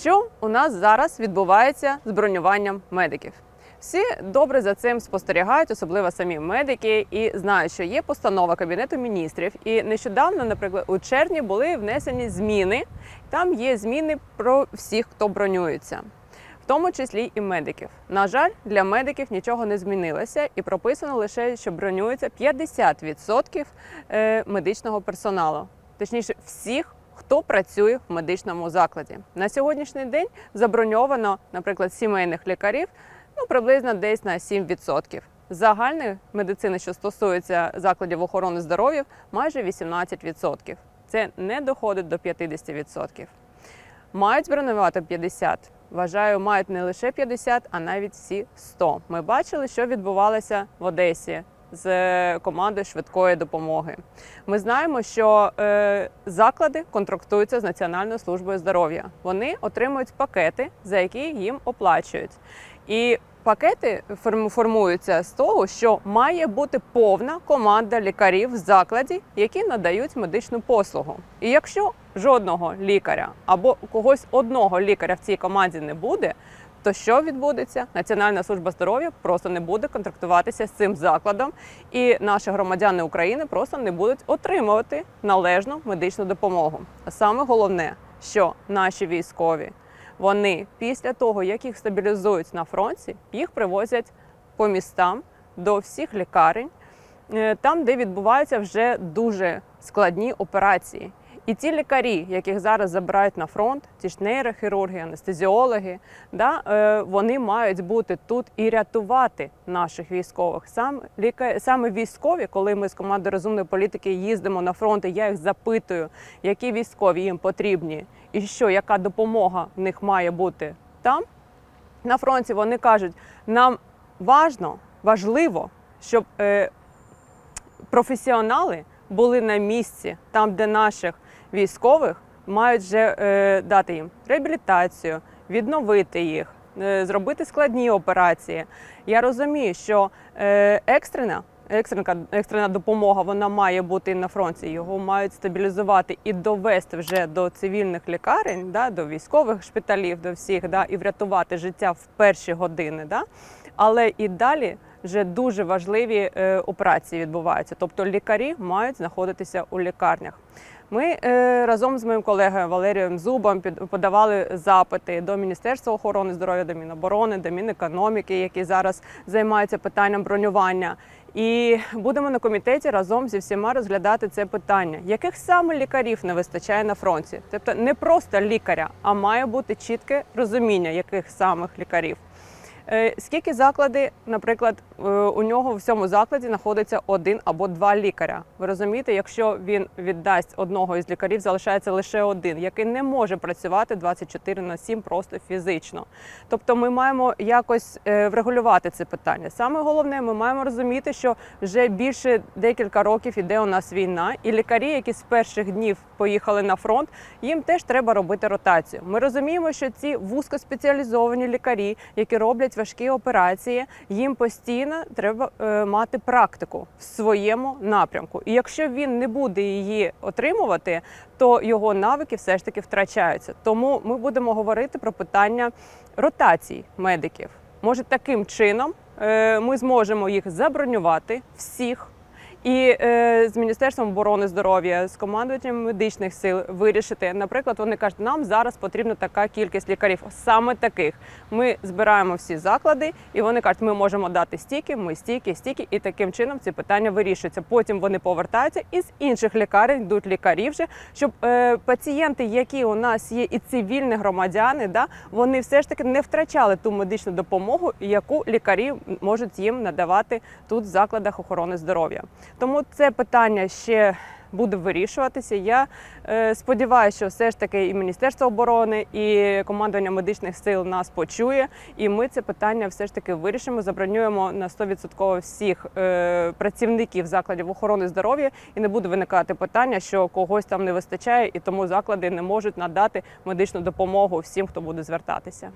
Що у нас зараз відбувається з бронюванням медиків? Всі добре за цим спостерігають, особливо самі медики, і знають, що є постанова кабінету міністрів. І нещодавно, наприклад, у червні були внесені зміни. Там є зміни про всіх, хто бронюється, в тому числі і медиків. На жаль, для медиків нічого не змінилося, і прописано лише, що бронюється 50% е, медичного персоналу, точніше, всіх. Хто працює в медичному закладі на сьогоднішній день заброньовано, наприклад, сімейних лікарів ну приблизно десь на 7%. Загальної медицини, що стосується закладів охорони здоров'я, майже 18%. Це не доходить до 50%. Мають бронювати 50. Вважаю, мають не лише 50, а навіть всі 100. Ми бачили, що відбувалося в Одесі з командою швидкої допомоги. Ми знаємо, що е, заклади контрактуються з Національною службою здоров'я. Вони отримують пакети, за які їм оплачують. І пакети форму- формуються з того, що має бути повна команда лікарів в закладі, які надають медичну послугу. І якщо жодного лікаря або когось одного лікаря в цій команді не буде, то що відбудеться? Національна служба здоров'я просто не буде контрактуватися з цим закладом, і наші громадяни України просто не будуть отримувати належну медичну допомогу. А саме головне, що наші військові вони після того, як їх стабілізують на фронті, їх привозять по містам до всіх лікарень, е, там, де відбуваються вже дуже складні операції. І ті лікарі, яких зараз забирають на фронт, ті ж нейрохірурги, анестезіологи, да, е, вони мають бути тут і рятувати наших військових. Сам ліка... саме військові, коли ми з командою розумної політики їздимо на фронт, і я їх запитую, які військові їм потрібні, і що, яка допомога в них має бути там. На фронті вони кажуть, нам важно, важливо, щоб е, професіонали були на місці, там, де наших військових мають вже е, дати їм реабілітацію, відновити їх, е, зробити складні операції. Я розумію, що е, екстрена. Екстрена, екстрена допомога вона має бути на фронті. Його мають стабілізувати і довести вже до цивільних лікарень, да, до військових шпиталів, до всіх, да, і врятувати життя в перші години. Да. Але і далі вже дуже важливі е, операції відбуваються. Тобто лікарі мають знаходитися у лікарнях. Ми е, разом з моїм колегою Валерієм Зубом під, подавали запити до Міністерства охорони здоров'я, до Міноборони, до Мінекономіки, які зараз займаються питанням бронювання. І будемо на комітеті разом зі всіма розглядати це питання, яких саме лікарів не вистачає на фронті. Тобто не просто лікаря, а має бути чітке розуміння, яких самих лікарів. Е, Скільки заклади, наприклад, е, у нього в цьому закладі знаходиться один або два лікаря. Ви розумієте, якщо він віддасть одного із лікарів, залишається лише один, який не може працювати 24 на 7 просто фізично. Тобто, ми маємо якось е, врегулювати це питання. Саме головне, ми маємо розуміти, що вже більше декілька років іде у нас війна, і лікарі, які з перших днів поїхали на фронт, їм теж треба робити ротацію. Ми розуміємо, що ці вузькоспеціалізовані лікарі, які роблять важкі операції, їм постійно треба е, мати практику в своєму напрямку. І якщо він не буде її отримувати, то його навики все ж таки втрачаються. Тому ми будемо говорити про питання ротацій медиків. Може, таким чином е, ми зможемо їх забронювати всіх. І е, з Міністерством оборони здоров'я, з командувачем медичних сил вирішити. Наприклад, вони кажуть, нам зараз потрібна така кількість лікарів, саме таких. Ми збираємо всі заклади, і вони кажуть, ми можемо дати стільки, ми стільки, стільки, і таким чином ці питання вирішуються. Потім вони повертаються і з інших лікарень йдуть лікарі вже, щоб е, пацієнти, які у нас є, і цивільні громадяни, да, вони все ж таки не втрачали ту медичну допомогу, яку лікарі можуть їм надавати тут в закладах охорони здоров'я. Тому це питання ще буде вирішуватися. Я е, сподіваюся, що все ж таки і Міністерство оборони, і командування медичних сил нас почує, і ми це питання все ж таки вирішимо. Забронюємо на 100% всіх е, працівників закладів охорони здоров'я, і не буде виникати питання, що когось там не вистачає, і тому заклади не можуть надати медичну допомогу всім, хто буде звертатися.